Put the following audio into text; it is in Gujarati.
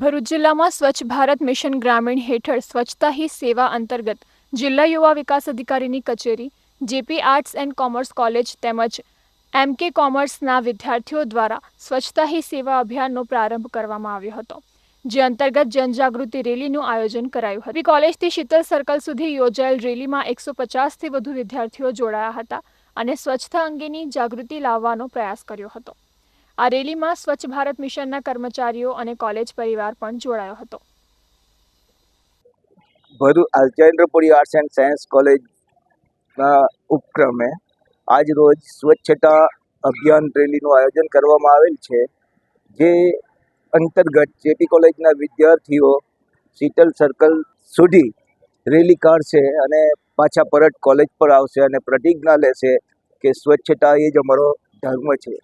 ભરૂચ જિલ્લામાં સ્વચ્છ ભારત મિશન ગ્રામીણ હેઠળ સ્વચ્છતા હી સેવા અંતર્ગત જિલ્લા યુવા વિકાસ અધિકારીની કચેરી, JP arts and commerce college તેમજ એમ કે કોમર્સના વિદ્યાર્થીઓ દ્વારા સ્વચ્છતા હી સેવા અભિયાનનો પ્રારંભ કરવામાં આવ્યો હતો, જે અંતર્ગત જનજાગૃતિ રેલીનું આયોજન કરાયું હતું. કોલેજથી શીતલ સર્કલ સુધી યોજાયેલ રેલીમાં એકસો પચાસથી વધુ વિદ્યાર્થીઓ જોડાયા હતા અને સ્વચ્છતા અંગેની જાગૃતિ લાવવાનો પ્રયાસ કર્યો હતો. આ રેલીમાં સ્વચ્છ ભારત મિશનના કર્મચારીઓ અને કોલેજ પરિવાર પણ જોડાયો હતો. ભરૂચ અલ્ચેન્દ્રપુરી આર્ટ્સ એન્ડ સાયન્સ કોલેજના ઉપક્રમે આજ રોજ સ્વચ્છતા અભિયાન રેલીનું આયોજન કરવામાં આવેલ છે, જે અંતર્ગત જેપી કોલેજના વિદ્યાર્થીઓ શીતલ સર્કલ સુધી રેલી કાઢશે અને પાછા પરત કોલેજ પર આવશે અને પ્રતિજ્ઞા લેશે કે સ્વચ્છતા એ જ અમારો ધર્મ છે.